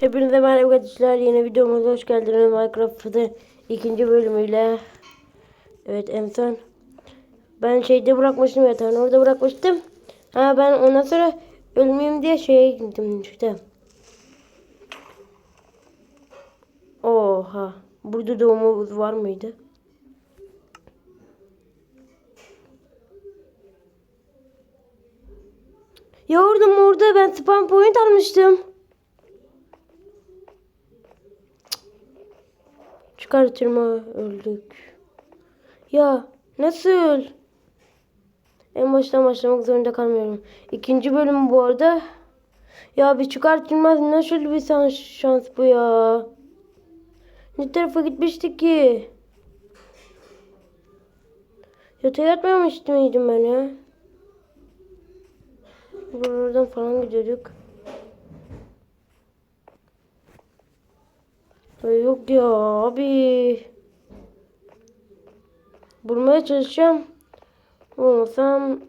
Hepinize merhaba arkadaşlar. Yeni videomuza hoş geldiniz. Minecraft'ın ikinci bölümüyle. Evet en son. Ben şeyde bırakmıştım yatağını orada bırakmıştım. Ha ben ondan sonra ölmeyeyim diye şeye gittim işte. Oha. Burada doğumumuz var mıydı? Ya orada orada ben spam point almıştım. Çıkartırma öldük. Ya nasıl? En baştan başlamak zorunda kalmıyorum. İkinci bölüm bu arada. Ya bir çıkartılmaz nasıl bir şans, şans bu ya? Ne tarafa gitmiştik ki? Yatağa yatmamıştı mıydım ben ya? Buradan falan gidiyorduk. Yok ya abi. Bulmaya çalışacağım. Olmasam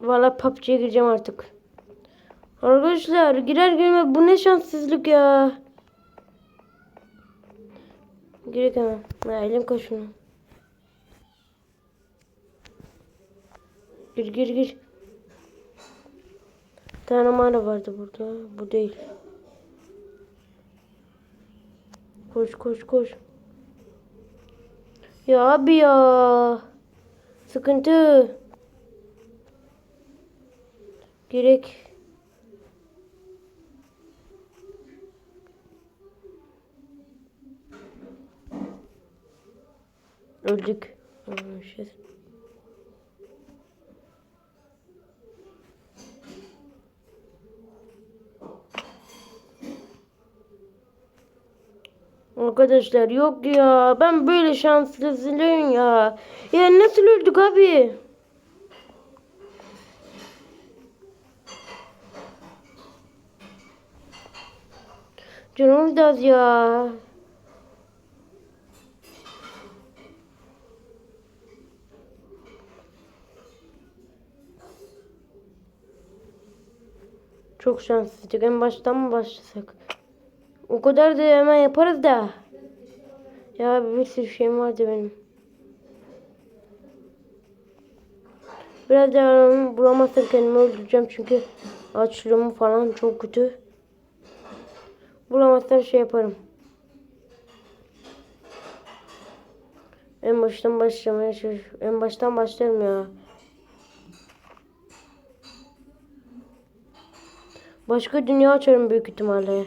valla PUBG'ye gireceğim artık. Arkadaşlar girer girme bu ne şanssızlık ya. Girek hemen. Ha, elim kaşını. Gir gir gir. Bir tane mağara vardı burada. Bu değil. Koş koş koş. Ya abi ya. Sıkıntı. Gerek. Öldük. Ölmüşüz. Arkadaşlar yok ya. Ben böyle şanssızlığım ya. Ya nasıl öldük abi? Canım da ya. Çok şanssızlık. En baştan mı başlasak? O kadar da hemen yaparız da. Ya bir sürü şeyim vardı benim. Biraz daha bulamazsam kendimi öldüreceğim çünkü açlığım falan çok kötü. Bulamazsam şey yaparım. En baştan başlamaya çalış. En baştan başlarım ya. Başka dünya açarım büyük ihtimalle.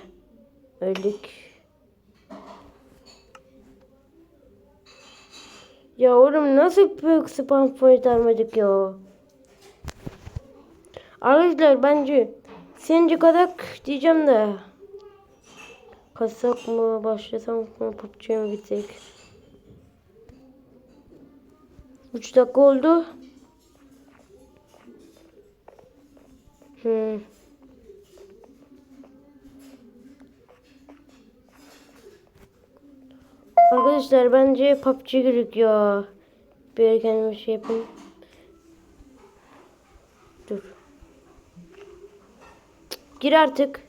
Öldük. Ya oğlum nasıl büyük spam point almadık ya? Arkadaşlar bence sence kadak diyeceğim de. Kasak mı başlasam mı PUBG'ye mi gitsek? 3 dakika oldu. Hmm. Arkadaşlar bence PUBG ya. Bir kendime şey yapayım. Dur. Gir artık.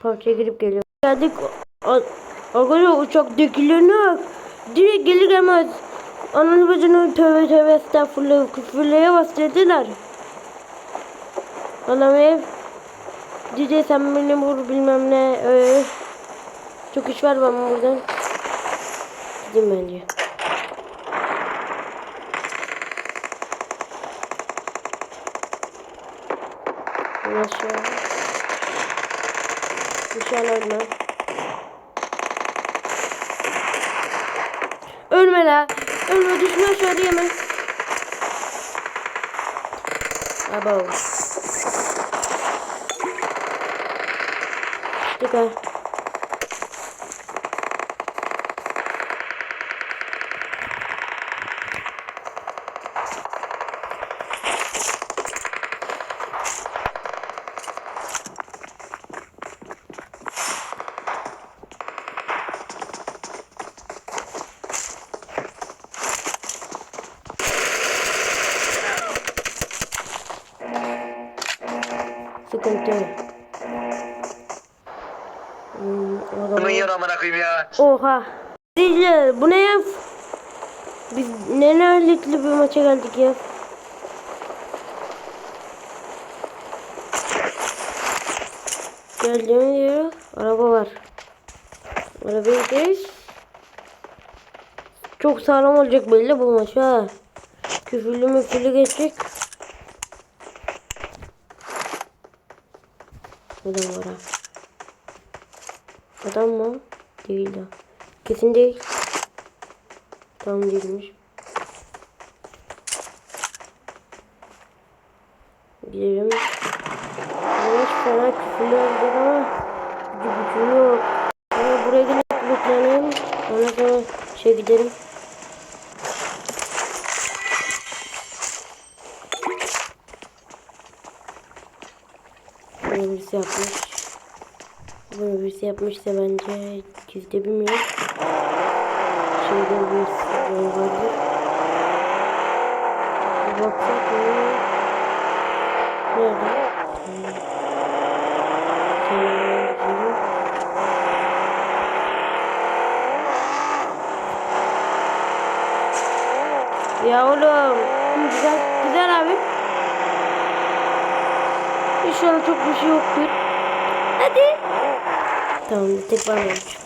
PUBG'ye girip geliyorum. Geldik. Arkadaşlar uçaktakilerine direkt gelir gelmez. Ananı bacını tövbe tövbe estağfurullah küfürlere bastırdılar. Anam ev. Dide sen beni vur bilmem ne. Ee, çok iş var ben buradan. Gideyim bence. Aşağı. İnşallah ölmem. Ölme la. Ölme düşme aşağı diyemem. Abo. yaptık ha. Sıkıntı yok. Bunun adam- yer amına koyayım ya. Oha. Dizler bu ne ya? Biz ne neredekli bir maça geldik ya. Geldiğimiz yere araba var. Arabaya gideriz. Çok sağlam olacak belli bu maç ha. Küfürlü müfürlü geçecek. Adam var ha. Adam mı? Değil ha. Kesin değil. Tam değilmiş. Gidelim. Güneş fena küfürlü olacak ama gücü yok. Ama buraya gelip bekleyelim. Ondan sonra şey gidelim. Böyle birisi yapmış. Bunu yapmışsa bence gizli bilmiyorum. Şeyde birisi böyle vardır. Bir baksak mı? Nerede? Hmm. Ya oğlum. Güzel, güzel abi. İnşallah çok bir şey yoktur. Hadi. Tamam tek var olmuş.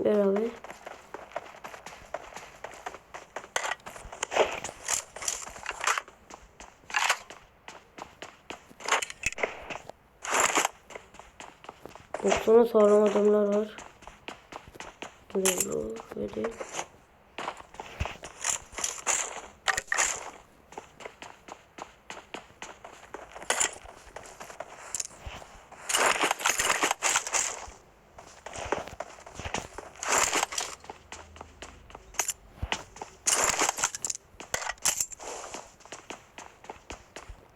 Ver abi. Baksana sağlam adamlar var. Dur, hadi.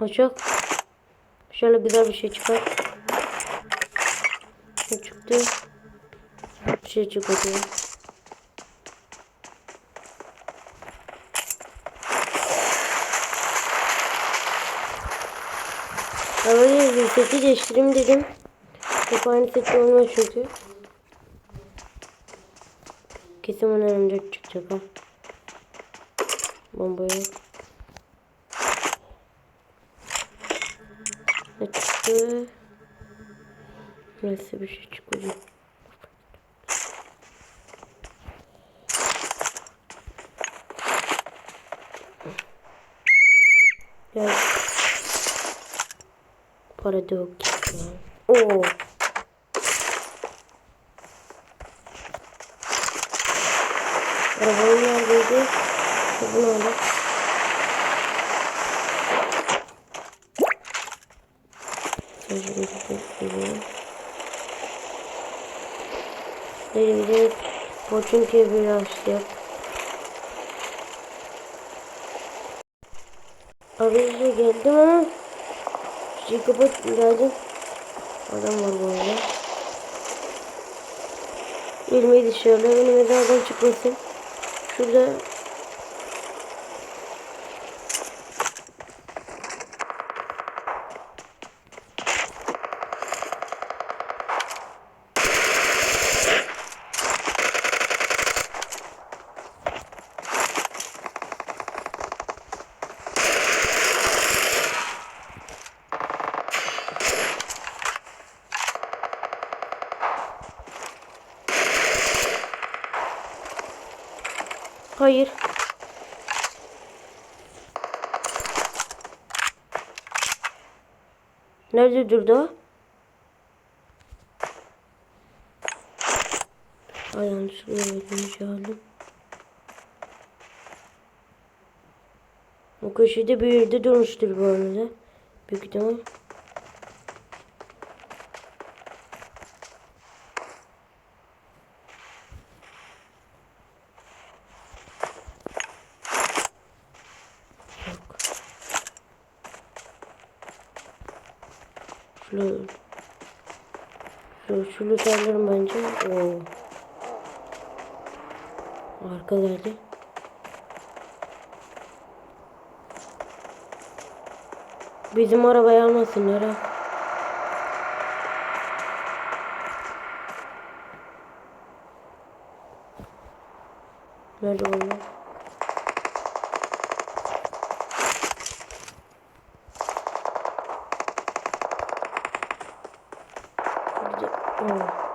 Açık. Şöyle güzel bir şey çıkar. Ne çıktı? Bir şey çıktı. Havayı bir seti değiştireyim dedim. Hep aynı seti olmaz çünkü. Kesin bana önce çıkacak ha. Bomba yok. Ne çıktı? Nasıl bir şey çıkacak? Ya. Para da yok. Oo. Arabanın neredeydi? Bunu alalım. Şöyle bir göstereyim. Nereye gidelim? Poçinki'ye bir başlayalım. Arayışa geldim ama şey kapat geldim. Adam var bu arada. Elime dışarıda benim mezardan çıkmasın. Şurada Hayır. Nerede durdu? Ay yanlışlıkla beklemiş aldım. O köşede bir yerde durmuştur bu arada. Büyük ihtimal. Şunu şu, şu lüterlerim bence. Oo. Arkalarda. Bizim arabaya almasınlar ha. Gide- Oo.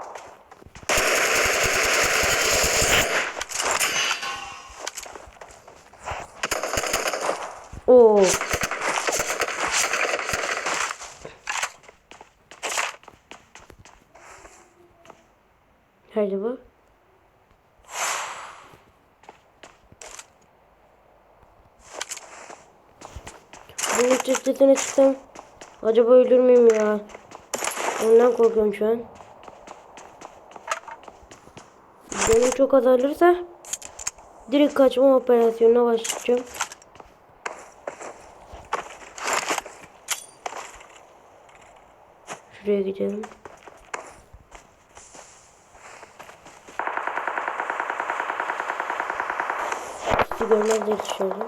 Oo. Nerede bu? Bunun çiftesine çıksam acaba ölür müyüm ya? Ondan korkuyorum şu an. Canım çok azalırsa direkt kaçma operasyonuna başlayacağım. Şuraya gidelim. Sizi görmezler dışarı.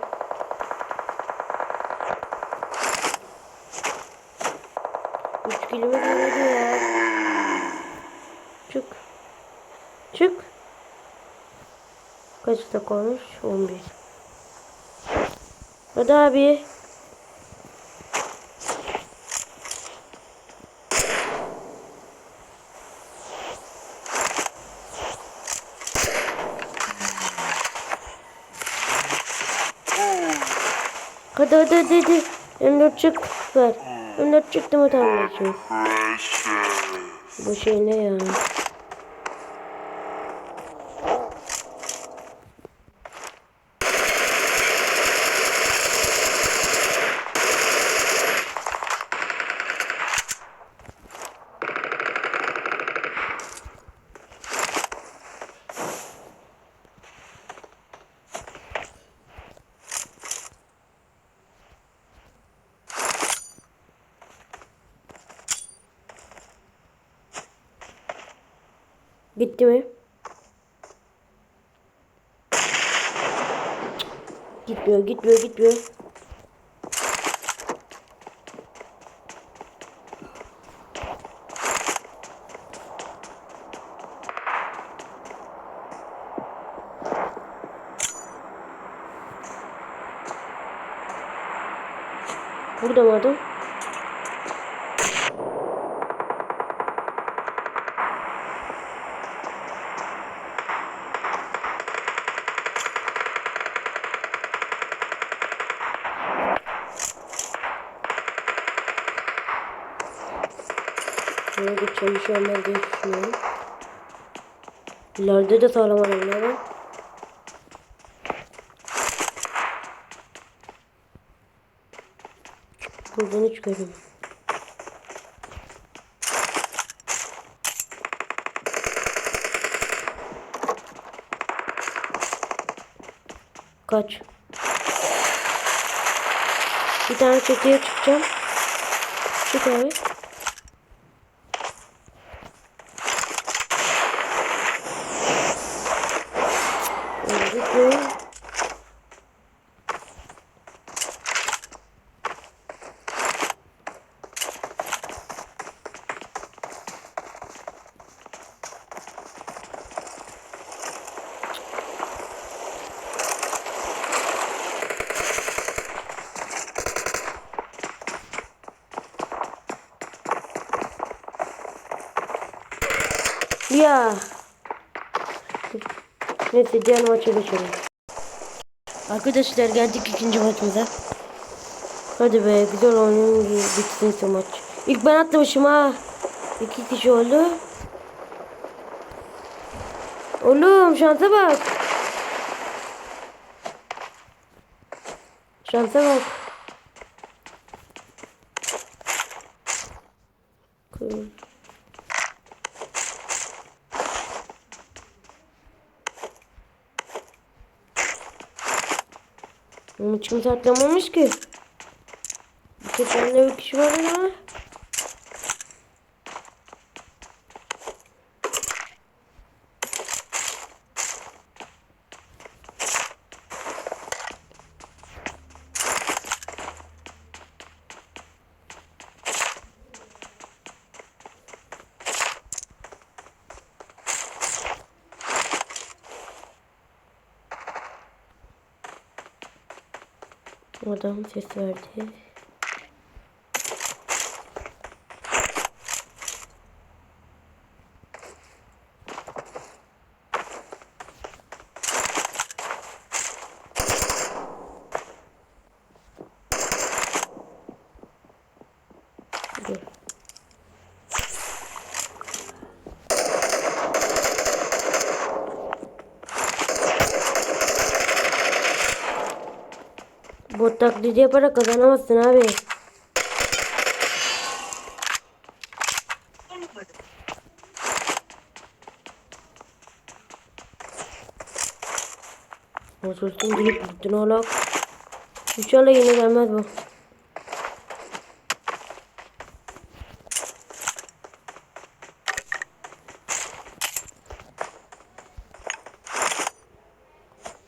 Üç kilometre yürüdü ya. Çık. Çık. Kaç dakika olmuş? 11. Hadi abi. Hadi hadi hadi hadi. M4 çık. Ver. M4 çıktı mı tamam. Bu şey ne ya? Bitti mi? Gitmiyor, gitmiyor, gitmiyor. Burada mı adam? Böyle bir çalışıyorlar diye düşünüyorum. İleride de sağlam var. Buradan hiç görünmüyor. Kaç. Bir tane çatıya çıkacağım. Çık abi. Öldük mü? Ya. Neyse diğer maça geçelim. Arkadaşlar geldik ikinci maçımıza. Hadi be güzel oyun bitsin maç. İlk ben atlamışım ha. İki kişi oldu. Oğlum şansa bak. Şansa bak. Kimse atlamamış ki. Bir tek bende bir kişi var ama. Adam ses verdi. Dur. Bot taklidi yaparak kazanamazsın abi. Otursun gelip gittin oğlum. İnşallah yine gelmez bu.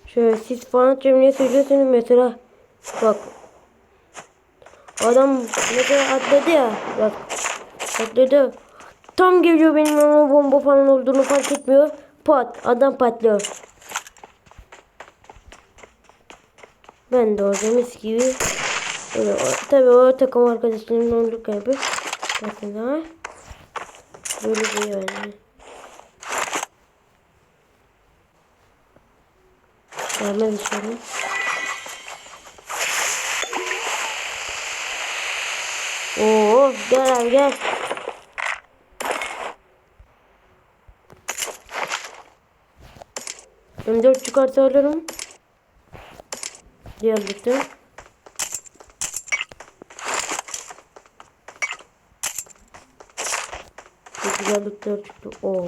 Şöyle siz falan cemile söylüyorsunuz mesela. Bak. Adam mesela atladı ya. Bak. Atladı. Tam geliyor benim ama bomba falan olduğunu fark etmiyor. Pat. Adam patlıyor. Ben de orada mis gibi. Böyle, o- tabii o takım arkadaşlarımın onluk kaybı. Mesela. Böyle bir yani. Gelmez içeri. Oo gel abi gel. M4 çıkarsa alırım. Diğer bitti. Çok güzel lootlar çıktı. Oo.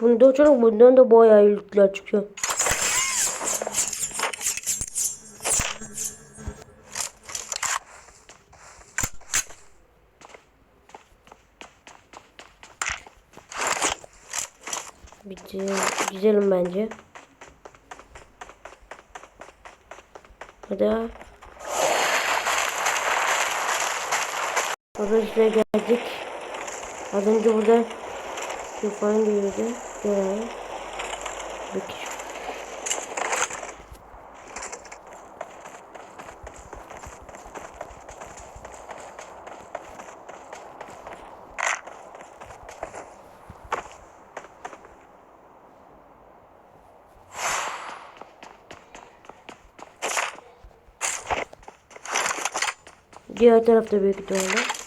Bunda çok bundan da bayağı lootlar çıkıyor. Burada şuraya geldik. Az önce burada tufan geliyordu. Gel. Peki. Diğer tarafta büyük ihtimalle.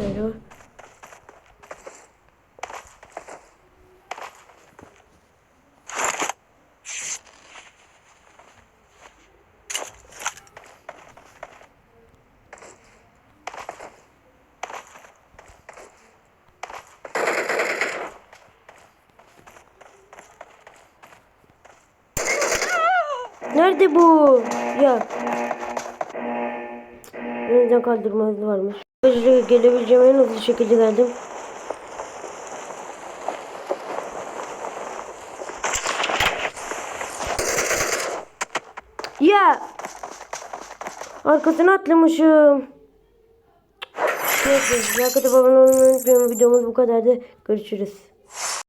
Şöyle. Nerede bu? Ya. Yeniden kaldırma hızı varmış. Hızlı gelebileceğim en hızlı şekilde geldim. Ya. Arkasına atlamışım. Neyse, olmayı unutmayın. Videomuz bu kadardı. Görüşürüz.